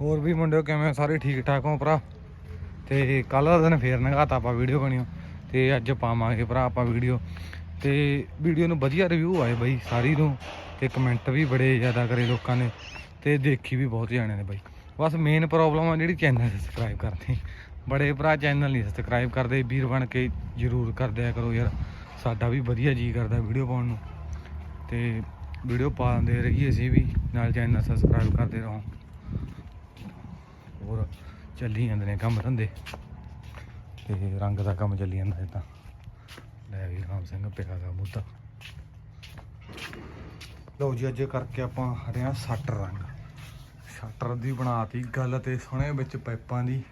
ਹੋਰ ਵੀ ਮੁੰਡਿਓ, ਕਿਵੇਂ ਸਾਰੇ ਠੀਕ ਠਾਕ ਹੋ ਭਰਾ? ਤੇ ਕੱਲ ਦਾ ਦਿਨ ਫੇਰ ਨਗਾਤਾ ਆਪਾਂ ਵੀਡੀਓ ਬਣਿਓ ਤੇ ਅੱਜ ਪਾਵਾਂਗੇ ਭਰਾ ਆਪਾਂ ਵੀਡੀਓ। ਤੇ ਵੀਡੀਓ ਨੂੰ ਵਧੀਆ ਰਿਵਿਊ ਆਏ ਬਾਈ, ਸਾਰੀ ਨੂੰ। ਤੇ ਕਮੈਂਟ ਵੀ ਬੜੇ ਜ਼ਿਆਦਾ ਕਰੇ ਲੋਕਾਂ ਨੇ। ਤੇ ਦੇਖੀ ਵੀ ਬਹੁਤ ਜਾਣੇ ਨੇ ਬਾਈ। ਬਸ ਮੇਨ ਪ੍ਰੋਬਲਮ ਆ ਜਿਹੜੀ ਚੈਨਲ ਸਬਸਕ੍ਰਾਈਬ ਕਰਦੇ ਬੜੇ ਭਰਾ ਚੈਨਲ ਨਹੀਂ ਸਬਸਕ੍ਰਾਈਬ ਕਰਦੇ, ਵੀਰ ਬਣ ਕੇ ਜਰੂਰ ਕਰਦਿਆ ਕਰੋ ਯਾਰ। ਸਾਡਾ ਵੀ ਵਧੀਆ ਜੀ ਕਰਦਾ ਵੀਡੀਓ ਪਾਉਣ ਨੂੰ। ਤੇ ਵੀਡੀਓ ਪਾਉਂਦੇ ਰਹੀਏ ਅਸੀਂ ਵੀ, ਨਾਲ ਚੈਨਲ ਸਬਸਕ੍ਰਾਈਬ ਕਰਦੇ ਰਹੋ। ਹੋਰ ਚੱਲੀ ਜਾਂਦੇ ਨੇ ਕੰਮ ਧੰਦੇ। ਤੇ ਰੰਗ ਦਾ ਕੰਮ ਚੱਲੀ ਜਾਂਦਾ ਇਦਾਂ ਲੈ ਵੀ ਰਾਮ ਸਿੰਘ, ਪਿਆ ਦਾ ਮੁੱਦਾ ਲਓ ਜੀ, ਅੱਜ ਕਰਕੇ ਆਪਾਂ ਹਰਿਆ ਸੱਟ ਰੰਗ। ਸ਼ਟਰ ਦੀ ਬਣਾਤੀ ਗੱਲ ਤੇ ਸੁਣੇ ਵਿੱਚ ਪਾਈਪਾਂ ਦੀ।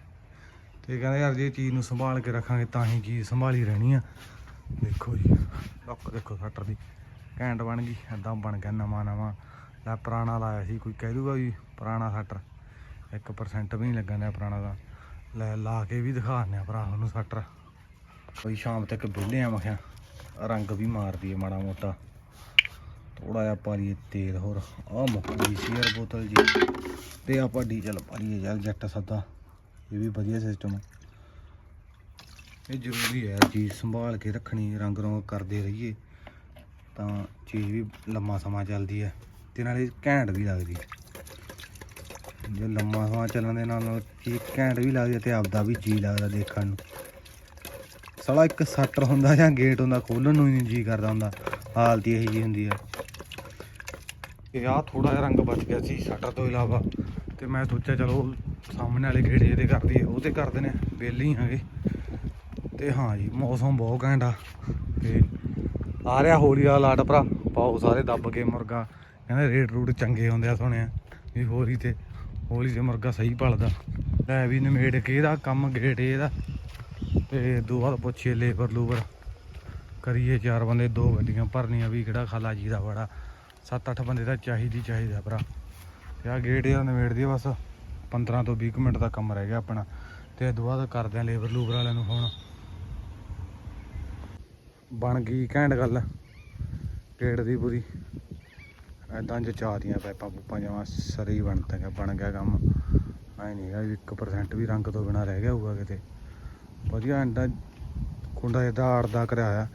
ਤੇ ਕਹਿੰਦੇ ਯਾਰ ਜੇ ਚੀਜ਼ ਨੂੰ ਸੰਭਾਲ ਕੇ ਰੱਖਾਂਗੇ ਤਾਂ ਹੀ ਚੀਜ਼ ਸੰਭਾਲੀ ਰਹਿਣੀ ਆ। ਦੇਖੋ ਜੀ, ਲੁੱਕ ਦੇਖੋ ਸ਼ਟਰ ਦੀ। ਘੈਂਟ ਬਣ ਗਈ ਐਦਾਂ ਬਣ ਗਿਆ ਨਵਾਂ ਨਵਾਂ ਲੈ ਪੁਰਾਣਾ ਲਾਇਆ ਸੀ, ਕੋਈ ਕਹਿ ਦੂਗਾ ਵੀ ਪੁਰਾਣਾ ਸ਼ਟਰ। 1% ਵੀ ਨਹੀਂ ਲੱਗਣ ਦਾ ਪੁਰਾਣਾ ਦਾ। ਲੈ, ਲਾ ਕੇ ਵੀ ਦਿਖਾਉਂਦੇ ਆ ਭਰਾ ਨੂੰ ਸ਼ਟਰ। ਕੋਈ ਸ਼ਾਮ ਤੱਕ ਵਿਹਲੇ ਆ ਮਖਿਆ ਰੰਗ ਵੀ ਮਾਰਦੀ ਹੈ ਮਾੜਾ ਮੋਟਾ। ਥੋੜਾ ਜਿਹਾ ਪਾ ਲਈਏ ਤੇਲ ਹੋਰ। ਆ ਮੁੱਕ ਗਈ ਸੀ ਬੋਤਲ ਜੀ। ਤੇ ਆਪਾਂ ਡੀਜ਼ਲ ਪਾ ਲਈਏ ਯਾਰ ਜੱਟ ਸੱਦਾ। ਇਹ ਵੀ ਵਧੀਆ ਸਿਸਟਮ ਹੈ ਇਹ ਜ਼ਰੂਰੀ ਹੈ ਚੀਜ਼ ਸੰਭਾਲ ਕੇ ਰੱਖਣੀ, ਰੰਗ ਰੋਂਗ ਕਰਦੇ ਰਹੀਏ। ਤਾਂ ਚੀਜ਼ ਵੀ ਲੰਮਾ ਸਮਾਂ ਚੱਲਦੀ ਹੈ ਤੇ ਨਾਲੇ ਘੈਂਟ ਵੀ ਲੱਗਦੀ ਹੈ ਜੇ ਲੰਮਾ ਸਮਾਂ ਚੱਲਣ ਦੇ ਨਾਲ ਨਾਲ ਚੀਜ਼ ਘੈਂਟ ਵੀ ਲੱਗਦੀ ਹੈ ਤੇ ਆਪਦਾ ਵੀ ਜੀ ਲੱਗਦਾ ਦੇਖਣ ਨੂੰ। ਸਾਲਾ ਇੱਕ ਸੱਟਰ ਹੁੰਦਾ ਜਾਂ ਗੇਟ ਹੁੰਦਾ, ਖੋਲਣ ਨੂੰ ਹੀ ਨਹੀਂ ਜੀ ਕਰਦਾ ਹੁੰਦਾ। ਹਾਲਤ ਹੀ ਇਹੀ ਜੀ ਹੁੰਦੀ ਆ। ਇਹ ਆ ਥੋੜਾ ਜਿਹਾ ਰੰਗ ਬਚ ਗਿਆ ਸੀ ਸੱਟਰ ਤੋਂ ਇਲਾਵਾ। ਤੇ ਮੈਂ ਸੋਚਿਆ ਚਲੋ ਸਾਹਮਣੇ ਵਾਲੇ ਗੇੜੇ ਇਹਦੇ ਕਰ ਦਈਏ ਉਹ ਤੇ ਕਰਦੇ ਨੇ, ਵਿਹਲੇ ਹੀ ਹੈਗੇ। ਤੇ ਹਾਂ ਜੀ, ਮੌਸਮ ਬਹੁਤ ਘੈਂਟ ਆ। ਤੇ ਆ ਰਿਹਾ ਹੋਲੀ ਵਾਲਾ ਲਾਟ ਭਰਾ। ਪਾਓ ਸਾਰੇ ਦੱਬ ਕੇ ਮੁਰਗਾ। ਕਹਿੰਦੇ ਰੇਟ ਰੂਟ ਚੰਗੇ ਹੁੰਦੇ ਆ ਸੁਣਿਆ ਵੀ ਹੋਲੀ ਤੇ ਹੌਲੀ ਤੇ ਮੁਰਗਾ ਸਹੀ ਪਲਦਾ ਲੈ ਵੀ ਨਿਮੇੜ ਕੇ ਇਹਦਾ ਕੰਮ ਗੇਟ ਇਹਦਾ। ਤੇ ਦੋ ਬਾਅਦ ਪੁੱਛੀਏ ਲੇਬਰ ਲੂਬਰ। ਕਰੀਏ ਚਾਰ ਬੰਦੇ, ਦੋ ਗੱਡੀਆਂ ਭਰਨੀਆਂ, ਵੀ ਕਿਹੜਾ ਖਾਲਾ ਜੀ ਦਾ ਬੜਾ। 7-8 ਬੰਦੇ ਤਾਂ ਚਾਹੀਦੀ ਚਾਹੀਦਾ ਭਰਾ। ਤੇ ਆ ਗੇਟ ਇਹਦਾ ਨਿਬੇੜ ਦੀ ਬਸ। 15 ਤੋਂ 20 ਕੁ ਮਿੰਟ ਦਾ ਕੰਮ ਰਹਿ ਗਿਆ ਆਪਣਾ। ਤੇ ਇਹ ਤੋਂ ਬਾਅਦ ਕਰਦੇ ਆ ਲੇਬਰ ਲੂਬਰ ਵਾਲਿਆਂ ਨੂੰ ਫੋਨ ਬਣ ਗਈ ਘੈਂਟ ਗੱਲ। ਗੇਟ ਦੀ ਪੂਰੀ। ਐਦਾਂ ਜਚਾਤੀਆਂ ਪਾਈਪਾਂ ਪੂਪਾਂ ਜਮਾ ਸਰੇ ਹੀ ਬਣ ਤੰਗਾ ਬਣ ਗਿਆ ਕੰਮ। ਐ ਨਹੀਂ ਹੈਗਾ ਵੀ 1% ਵੀ ਰੰਗ ਤੋਂ ਬਿਨਾ ਰਹਿ ਗਿਆ ਹੋਊਗਾ ਕਿਤੇ। ਵਧੀਆ ਅੰਡਾ ਕੁੰਡਾ ਇਹਦਾ ਅੜਦਾ ਕਰਾਇਆ।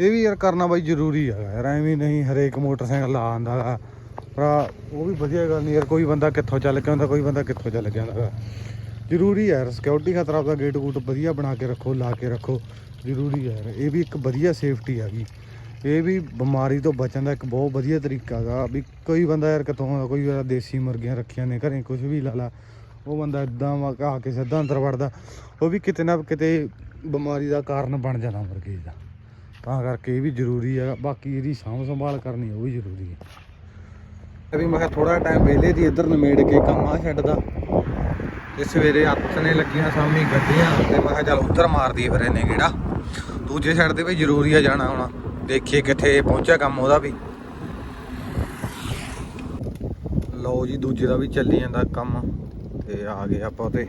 ਇਹ ਵੀ ਯਾਰ ਕਰਨਾ ਬਾਈ ਜ਼ਰੂਰੀ ਹੈਗਾ ਯਾਰ, ਐਵੇਂ ਨਹੀਂ ਹਰੇਕ ਮੋਟਰਸਾਈਕਲ ਲਾ ਆਂਦਾ ਗਾ। ਭਰਾ, ਉਹ ਵੀ ਵਧੀਆ ਗੱਲ ਨਹੀਂ ਯਾਰ, ਕੋਈ ਬੰਦਾ ਕਿੱਥੋਂ ਚੱਲ ਕੇ ਆਉਂਦਾ, ਕੋਈ ਬੰਦਾ ਕਿੱਥੋਂ ਚੱਲ ਕੇ ਆਉਂਦਾ ਗਾ। ਜ਼ਰੂਰੀ ਹੈ ਯਾਰ ਸਿਕਿਉਰਿਟੀ ਖਾਤਰ ਆਪਦਾ ਗੇਟ ਗੂਟ ਵਧੀਆ ਬਣਾ ਕੇ ਰੱਖੋ, ਲਾ ਕੇ ਰੱਖੋ। ਜ਼ਰੂਰੀ ਹੈ ਯਾਰ, ਇਹ ਵੀ ਇੱਕ ਵਧੀਆ ਸੇਫਟੀ ਹੈਗੀ। ਇਹ ਵੀ ਬਿਮਾਰੀ ਤੋਂ ਬਚਣ ਦਾ ਇੱਕ ਬਹੁਤ ਵਧੀਆ ਤਰੀਕਾ ਹੈਗਾ ਵੀ ਕੋਈ ਬੰਦਾ ਯਾਰ ਕਿੱਥੋਂ ਆਉਂਦਾ, ਕੋਈ ਵਾਰ ਦੇਸੀ ਮੁਰਗੀਆਂ ਰੱਖੀਆਂ ਨੇ, ਘਰੇ ਕੁਝ ਵੀ ਲਾ ਲਾ, ਉਹ ਬੰਦਾ ਇਦਾਂ ਆ ਕੇ ਸਿੱਧਾ ਅੰਦਰ ਵੜਦਾ, ਉਹ ਵੀ ਕਿਤੇ ਨਾ ਕਿਤੇ ਬਿਮਾਰੀ ਦਾ ਕਾਰਨ ਬਣ ਜਾਂਦਾ ਮੁਰਗੇ ਦਾ। ਤਾਂ ਕਰਕੇ ਇਹ ਵੀ ਜ਼ਰੂਰੀ ਆ, ਬਾਕੀ ਇਹਦੀ ਸਾਂਭ ਸੰਭਾਲ ਕਰਨੀ ਉਹ ਵੀ ਜ਼ਰੂਰੀ ਹੈ ਵੀ ਮੈਂ ਕਿਹਾ ਥੋੜਾ ਟਾਈਮ ਪਹਿਲੇ ਦੀ ਇੱਧਰ ਨਮੇੜ ਕੇ ਕੰਮ ਆ ਛੱਡਦਾ ਤੇ ਸਵੇਰੇ ਹੱਥ ਨੇ ਲੱਗੀਆਂ ਸਾਹਮਣੇ ਗੱਡੀਆਂ, ਤੇ ਮੈਂ ਕਿਹਾ ਚੱਲ ਉੱਧਰ ਮਾਰਦੀ ਫਿਰ ਇਹਨੇ ਕਿਹੜਾ। ਦੂਜੇ ਸਾਈਡ ਤੇ ਵੀ ਜ਼ਰੂਰੀ ਆ ਜਾਣਾ ਹੋਣਾ। ਦੇਖੀਏ ਕਿੱਥੇ ਪਹੁੰਚਿਆ ਕੰਮ ਉਹਦਾ ਵੀ। ਲਓ ਜੀ, ਦੂਜੇ ਦਾ ਵੀ ਚੱਲੀ ਜਾਂਦਾ ਕੰਮ ਤੇ ਆ ਗਏ ਆਪਾਂ ਤੇ।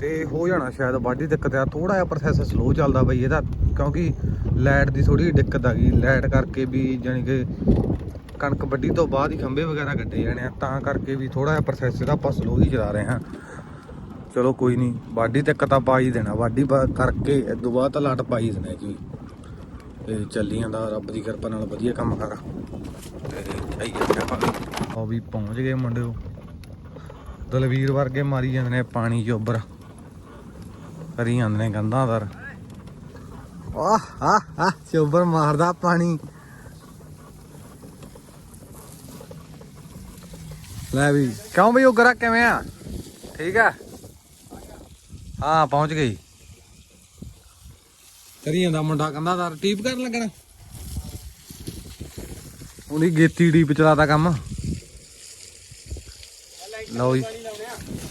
ਤੇ ਹੋ ਜਾਣਾ ਸ਼ਾਇਦ ਵਾਢੀ ਦਿੱਕਤ ਆ। ਥੋੜਾ ਜਿਹਾ ਪ੍ਰੋਸੈਸ ਸਲੋ ਚੱਲਦਾ ਬਈ ਇਹਦਾ, ਕਿਉਂਕਿ ਲਾਈਟ ਦੀ ਥੋੜੀ ਦਿੱਕਤ ਆ ਗਈ। ਲਾਈਟ ਕਰਕੇ ਵੀ ਜਾਨੀ ਕਿ ਕਣਕ ਵੱਢੀ ਤੋਂ ਬਾਅਦ ਹੀ ਖੰਭੇ ਵਗੈਰਾ ਕੱਢੇ ਜਾਣੇ ਆ। ਤਾਂ ਕਰਕੇ ਵੀ ਥੋੜਾ ਜਿਹਾ ਪ੍ਰੋਸੈਸ ਇਹਦਾ ਆਪਾਂ ਸਲੋ ਹੀ ਚਲਾ ਰਹੇ ਹਾਂ। ਚਲੋ ਕੋਈ ਨਹੀਂ ਵਾਢੀ ਦਿੱਕਤ ਤਾਂ ਪਾ ਹੀ ਦੇਣਾ। ਵਾਢੀ ਪਾ- ਕਰਕੇ ਇਸ ਤੋਂ ਬਾਅਦ ਤਾਂ ਲਾਟ ਪਾ ਹੀ ਦੇਣਾ ਜੀ। ਤੇ ਚੱਲੀ ਜਾਂਦਾ, ਰੱਬ ਦੀ ਕਿਰਪਾ ਨਾਲ ਵਧੀਆ ਕੰਮ ਕਰ। ਤੇ ਚਾਹੀਏ ਆਪਾਂ ਵੀ ਵੀ ਪਹੁੰਚ ਗਏ ਮੁੰਡਿਓ ਦਲਵੀਰ ਵਰਗੇ ਮਾਰੀ ਜਾਂਦੇ ਨੇ ਪਾਣੀ ਚੋਬਰ ਕਰੀ ਜਾਂਦੇ ਨੇ ਗੰਧਾਂ ਦਰ ਆਹ ਆਹ ਆਹ ਚੋਬਰ ਮਾਰਦਾ ਪਾਣੀ। ਲੈ ਵੀ, ਕਿਉਂ ਬਈ ਉਹ ਗਰਾ ਕਿਵੇਂ ਆ? ਠੀਕ ਆ? ਹਾਂ, ਪਹੁੰਚ ਗਈ। ਕਰੀ ਜਾਂਦਾ ਮੁੰਡਾ ਕਹਿੰਦਾ ਦਰ ਟੀਪ ਕਰਨ ਲੱਗਣਾ। ਉਹਦੀ ਗੇਤੀ ਡੀਪ ਚਲਾਦਾ ਕੰਮ। ਲਓ ਜੀ।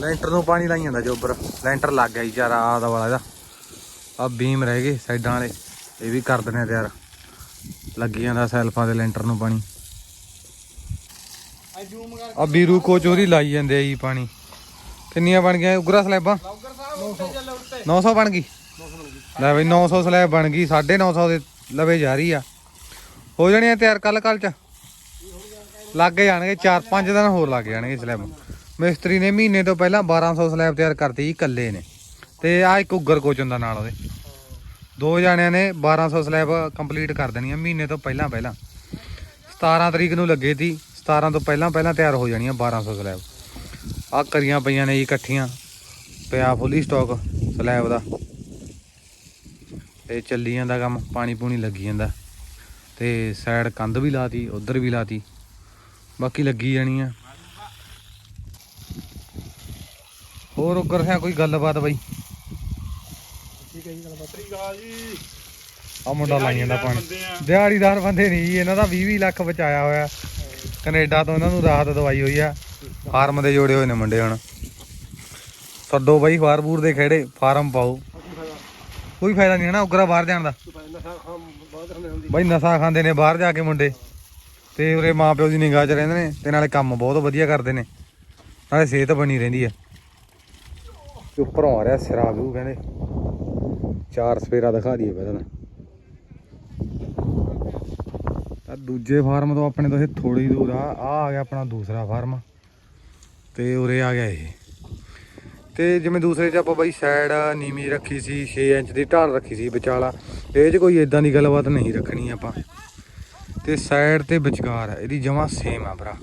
ਲੈਂਟਰ ਨੂੰ ਪਾਣੀ ਲਾਈ ਜਾਂਦਾ ਜੋਬਰ। ਲੈਂਟਰ ਲੱਗ ਗਿਆ ਜੀ ਚਾਰਾ ਆਦਾ ਵਾਲਾ ਇਹਦਾ। ਆ ਬੀਮ ਰਹਿ ਗਏ ਸਾਈਡਾਂ ਵਾਲੇ। ਇਹ ਵੀ ਕਰ ਦਿੰਦੇ ਆ ਤਿਆਰ। ਲੱਗੀ ਜਾਂਦਾ ਸੈਲਫਾਂ ਦੇ ਲੈਂਟਰ ਨੂੰ ਪਾਣੀ। ਆ ਬੀਰੂ ਕੋਚ ਉਹਦੀ ਲਾਈ ਜਾਂਦੇ ਆ ਜੀ ਪਾਣੀ। ਕਿੰਨੀਆਂ ਬਣ ਗਈਆਂ? ਉਗਰਾ ਸਲੈਬਾਂ? 900 ਬਣ ਗਈ। ਲੈ ਬਈ 900 ਸਲੈਬ ਬਣ ਗਈ 950 ਦੇ ਲਵੇ ਜਾ ਰਹੀ ਆ। ਹੋ ਜਾਣੀਆਂ ਤਿਆਰ ਕੱਲ ਕੱਲ ਚ? ਲੱਗ ਜਾਣਗੇ 4-5 ਦਿਨ ਹੋਰ ਲੱਗ ਜਾਣਗੇ ਸਲੈਬ। ਮਿਸਤਰੀ ਨੇ ਮਹੀਨੇ ਤੋਂ ਪਹਿਲਾਂ 1200 ਸਲੈਬ ਤਿਆਰ ਕਰਤੀ ਜੀ ਇਕੱਲੇ ਨੇ। ਤੇ ਆ ਇੱਕ ਉਗਰ ਕੋਚ ਹੁੰਦਾ ਨਾਲ ਉਹਦੇ। ਦੋ ਜਣਿਆਂ ਨੇ 1200 ਸਲੈਬ ਕੰਪਲੀਟ ਕਰ ਦੇਣੀ ਦੇਣੀਆਂ ਮਹੀਨੇ ਤੋਂ ਪਹਿਲਾਂ ਪਹਿਲਾਂ। 17 ਤਰੀਕ ਨੂੰ ਲੱਗੇ ਸੀ 17 ਤੋਂ ਪਹਿਲਾਂ ਪਹਿਲਾਂ ਤਿਆਰ ਹੋ ਜਾਣੀਆਂ 1200 ਸਲੈਬ। ਆ ਕਰੀਆਂ ਪਈਆਂ ਨੇ ਜੀ ਇਕੱਠੀਆਂ, ਪਿਆ ਫੁੱਲੀ ਸਟਾਕ ਸਲੈਬ ਦਾ। ਤੇ ਚੱਲੀ ਜਾਂਦਾ ਕੰਮ, ਪਾਣੀ ਪੂਣੀ ਲੱਗੀ ਜਾਂਦਾ। ਤੇ ਸਾਈਡ ਕੰਧ ਵੀ ਲਾਤੀ, ਉਧਰ ਵੀ ਲਾਤੀ। ਬਾਕੀ ਲੱਗੀ ਜਾਣੀ ਆ। ਹੋਰ ਉਗਰ ਹੈ ਕੋਈ ਗੱਲਬਾਤ ਬਾਈ? ਠੀਕ ਹੈ ਜੀ ਗੱਲ ਬਤਰੀ ਜੀ ਆ ਮੁੰਡਾ ਲਾਈ ਜਾਂਦਾ ਪਾਣੀ। ਦਿਹਾੜੀਦਾਰ ਬੰਦੇ ਨਹੀਂ ਜੀ, ਇਹਨਾਂ ਦਾ 20 20 ਲੱਖ ਬਚਾਇਆ ਹੋਇਆ। ਕੈਨੇਡਾ ਤੋਂ ਇਹਨਾਂ ਨੂੰ ਰਾਹਤ ਦਵਾਈ ਹੋਈ ਆ। ਫਾਰਮ ਦੇ ਜੋੜੇ ਹੋਏ ਨੇ ਮੁੰਡੇ ਹੁਣ। ਛੱਡੋ ਬਾਈ ਫਾਰਬੂਰ ਦੇ ਖੇੜੇ, ਫਾਰਮ ਪਾਓ। ਕੋਈ ਫਾਇਦਾ ਨਹੀਂ ਹੈ ਨਾ ਉਗਰਾ ਬਾਹਰ ਜਾਣ ਦਾ। ਬਾਈ ਨਸ਼ਾ ਖਾਂਦੇ ਨੇ ਬਾਹਰ ਜਾ ਕੇ ਮੁੰਡੇ। ਤੇ ਉਰੇ ਮਾਪਿਓ ਦੀ ਨਿਗਾਹ 'ਚ ਰਹਿੰਦੇ ਨੇ ਤੇ ਨਾਲੇ ਕੰਮ ਬਹੁਤ ਵਧੀਆ ਕਰਦੇ ਨੇ। ਨਾਲੇ ਸਿਹਤ ਬਣੀ ਰਹਿੰਦੀ ਆ। ਤੇ ਉੱਪਰੋਂ ਆ ਰਿਹਾ ਸਿਰਾ ਵਿਊ ਕਹਿੰਦੇ ਚਾਰ ਸਵੇਰਾ ਦਿਖਾ ਦਈਏ ਪਹਿਲਾਂ ਤਾਂ। ਦੂਜੇ ਫਾਰਮ ਤੋਂ ਆਪਣੇ ਤੋਂ ਇਹ ਥੋੜੀ ਦੂਰ ਆ ਆ ਆ ਗਿਆ ਆਪਣਾ ਦੂਸਰਾ ਫਾਰਮ। ਤੇ ਉਰੇ ਆ ਗਿਆ ਇਹ। ਤੇ ਜਿਵੇਂ ਦੂਸਰੇ ਚ ਆਪਾਂ ਬਾਈ ਸਾਈਡ ਨੀਵੀਂ ਰੱਖੀ ਸੀ 6 ਇੰਚ ਦੀ ਢਾਲ ਰੱਖੀ ਸੀ ਵਿਚਾਲਾ। ਇਹ 'ਚ ਕੋਈ ਇਦਾਂ ਦੀ ਗੱਲਬਾਤ ਨਹੀਂ ਰੱਖਣੀ ਆਪਾਂ। ਤੇ ਸਾਈਡ ਤੇ ਵਿਚਕਾਰ ਹੈ ਇਹਦੀ ਜਮਾ ਸੇਮ ਆ ਭਰਾ।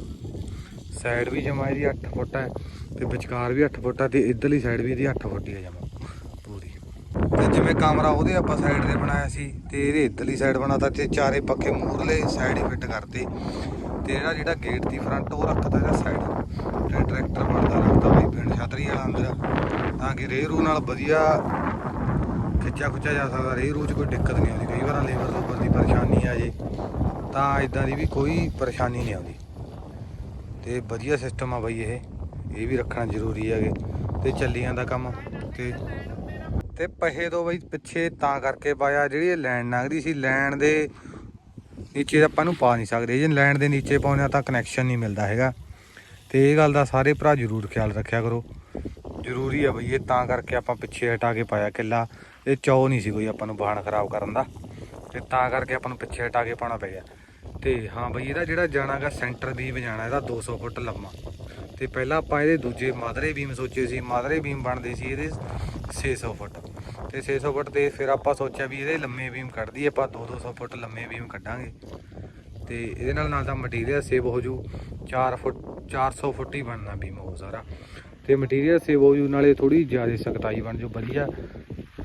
ਸਾਈਡ ਵੀ ਜਮਾ ਇਹਦੀ 8 ਫੁੱਟ ਹੈ ਤੇ ਵਿਚਕਾਰ ਵੀ 8 ਫੁੱਟ ਹੈ ਤੇ ਇਧਰਲੀ ਸਾਈਡ ਵੀ ਇਹਦੀ 8 ਫੁੱਟ ਹੀ ਹੈ ਜਮਾ ਪੂਰੀ। ਤੇ ਜਿਵੇਂ ਕਮਰਾ ਉਹਦੇ ਆਪਾਂ ਸਾਈਡ ਤੇ ਬਣਾਇਆ ਸੀ, ਤੇ ਇਹਦੇ ਇਧਰਲੀ ਸਾਈਡ ਬਣਾਤਾ ਤੇ ਚਾਰੇ ਪੱਖੇ ਮੂਰਲੇ ਸਾਈਡ ਹੀ ਫਿੱਟ ਕਰਤੇ। ਤੇ ਜਿਹੜਾ ਜਿਹੜਾ ਗੇਟ ਦੀ ਫਰੰਟ ਉਹ ਰੱਖਦਾ ਜਿਹੜਾ ਸਾਈਡ ਜਿਹੜਾ ਟਰੈਕਟਰ ਬਣਦਾ ਰੱਖਦਾ ਬਈ ਪਿੰਡ ਛਤਰੀ ਵਾਲਾ ਅੰਦਰ। ਤਾਂ ਕਿ ਰੇਹ ਰੂ ਨਾਲ ਵਧੀਆ ਖਿੱਚਿਆ ਖੁੱਚਿਆ ਜਾ ਸਕਦਾ। ਰੇਹ ਰੂ 'ਚ ਕੋਈ ਦਿੱਕਤ ਨਹੀਂ ਆਉਂਦੀ। ਕਈ ਵਾਰ ਲੇਬਰ ਲੂਬਰ ਦੀ ਪਰੇਸ਼ਾਨੀ ਆ ਜੇ, ਤਾਂ ਇਦਾਂ ਦੀ ਵੀ ਕੋਈ ਪਰੇਸ਼ਾਨੀ ਨਹੀਂ ਆਉਂਦੀ। ਤੇ ਵਧੀਆ ਸਿਸਟਮ ਆ ਬਈ ਇਹ। ਇਹ ਵੀ ਰੱਖਣਾ ਜ਼ਰੂਰੀ ਹੈਗੇ। ਤੇ ਚੱਲੀ ਜਾਂਦਾ ਕੰਮ। ਤੇ ਤੇ ਪਹੇ ਤੋਂ ਬਈ ਪਿੱਛੇ ਤਾਂ ਕਰਕੇ ਪਾਇਆ। ਜਿਹੜੀ ਇਹ ਲੈਣ ਲੰਘਦੀ ਸੀ ਲੈਣ ਦੇ ਨੀਚੇ ਤਾਂ ਆਪਾਂ ਨੂੰ ਪਾ ਨਹੀਂ ਸਕਦੇ, ਜੇ ਲੈਂਡ ਦੇ ਨੀਚੇ ਪਾਉਂਦੇ ਆ ਤਾਂ ਕਨੈਕਸ਼ਨ ਨਹੀਂ ਮਿਲਦਾ ਹੈਗਾ। ਤੇ ਇਹ ਗੱਲ ਦਾ ਸਾਰੇ ਭਰਾ ਜ਼ਰੂਰ ਖਿਆਲ ਰੱਖਿਆ ਕਰੋ। ਜ਼ਰੂਰੀ ਆ ਬਈ ਇਹ ਤਾਂ ਕਰਕੇ ਆਪਾਂ ਪਿੱਛੇ ਹਟਾ ਕੇ ਪਾਇਆ ਕਿੱਲਾ, ਇਹ ਚੌ ਨਹੀਂ ਸੀ ਕੋਈ ਆਪਾਂ ਨੂੰ ਬਾਣ ਖਰਾਬ ਕਰਨ ਦਾ। ਤੇ ਤਾਂ ਕਰਕੇ ਆਪਾਂ ਨੂੰ ਪਿੱਛੇ ਹਟਾ ਕੇ ਪਾਉਣਾ ਪੈ ਗਿਆ। ਤੇ ਹਾਂ ਬਈ ਇਹਦਾ ਜਿਹੜਾ ਜਾਣਾਗਾ ਸੈਂਟਰ ਬੀਮ ਜਾਣਾ, ਇਹਦਾ 200 ਫੁੱਟ ਲੰਮਾ। ਤੇ ਪਹਿਲਾਂ ਆਪਾਂ ਇਹਦੇ ਦੂਜੇ ਮਾਦਰੇ ਬੀਮ ਸੋਚੇ ਸੀ, ਮਾਦਰੇ ਬੀਮ ਬਣਦੇ ਸੀ, ਇਹਦੇ 600 ਫੁੱਟ। ਤੇ 600 ਫੁੱਟ ਤੇ ਫਿਰ ਆਪਾਂ ਸੋਚਿਆ ਵੀ ਇਹਦੇ ਲੰਮੇ ਬੀਮ ਕੱਢਦੀ ਦਈਏ, ਆਪਾਂ 2-200 ਫੁੱਟ ਲੰਮੇ ਬੀਮ ਕੱਢਾਂਗੇ। ਤੇ ਇਹਦੇ ਨਾਲ ਨਾਲ ਤਾਂ ਮਟੀਰੀਅਲ ਸੇਵ ਹੋ ਜੂ। 4 ਫੁੱਟ 400 ਫੁੱਟ ਹੀ ਬਣਨਾ ਬੀਮ ਉਹ ਸਾਰਾ। ਤੇ ਮਟੀਰੀਅਲ ਸੇਵ ਹੋ ਜੂ, ਨਾਲੇ ਥੋੜੀ ਜ਼ਿਆਦਾ ਸਖਤਾਈ ਬਣ ਜੂ, ਵਧੀਆ।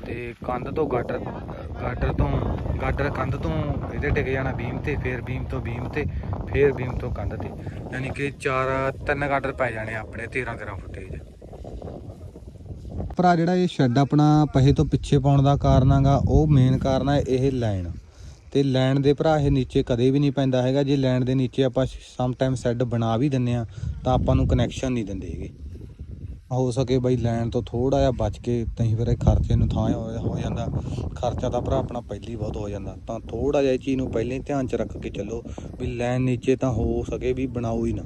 ਤੇ ਕੰਧ ਤੋਂ ਗਾਡਰ ਗਾਡਰ ਤੋਂ ਗਾਡਰ ਕੰਧ ਤੋਂ ਇਹਦੇ ਟਿਕ ਜਾਣਾ ਬੀਮ ਤੇ, ਫੇਰ ਬੀਮ ਤੋਂ ਬੀਮ ਤੇ, ਫੇਰ ਬੀਮ ਤੋਂ ਕੰਧ ਤੇ। ਯਾਨੀ ਕਿ ਚਾਰ ਤਿੰਨ ਗਾਡਰ ਪੈ ਜਾਣੇ ਆਪਣੇ 13 13 ਫੁੱਟੇ ਚ ਭਰਾ ਜਿਹੜਾ ਇਹ ਸ਼ੈੱਡ ਆਪਣਾ ਪਹੇ ਤੋਂ ਪਿੱਛੇ ਪਾਉਣ ਦਾ ਕਾਰਨ ਹੈਗਾ, ਉਹ ਮੇਨ ਕਾਰਨ ਹੈ ਇਹ ਲਾਈਨ ਤੇ ਲਾਈਨ ਦੇ ਭਰਾ ਇਹ ਨੀਚੇ ਕਦੇ ਵੀ ਨਹੀਂ ਪੈਂਦਾ ਹੈਗਾ। ਜੇ ਲਾਈਨ ਦੇ ਨੀਚੇ ਆਪਾਂ ਸਮ ਟਾਈਮ ਸ਼ੈੱਡ ਬਣਾ ਵੀ ਦਿੰਨੇ ਆ ਤਾਂ ਆਪਾਂ ਨੂੰ ਕਨੈਕਸ਼ਨ ਨਹੀਂ ਦਿੰਦੇ ਹੈਗੇ। ਹੋ ਸਕੇ ਬਈ ਲਾਈਨ ਤੋਂ ਥੋੜਾ ਜਿਹਾ ਬਚ ਕੇ ਤਹੀਂ ਫਿਰ ਇਹ ਖਰਚੇ ਨੂੰ ਥਾਂ ਹੋ ਹੋ ਜਾਂਦਾ। ਖਰਚਾ ਤਾਂ ਭਰਾ ਆਪਣਾ ਪਹਿਲੀ ਬਹੁਤ ਹੋ ਜਾਂਦਾ। ਤਾਂ ਥੋੜਾ ਜਿਹਾ ਇਹ ਚੀਜ਼ ਨੂੰ ਪਹਿਲਾਂ ਹੀ ਧਿਆਨ ਚ ਰੱਖ ਕੇ ਚੱਲੋ ਵੀ ਲਾਈਨ ਨੀਚੇ ਤਾਂ ਹੋ ਸਕੇ ਵੀ ਬਣਾਓ ਹੀ ਨਾ।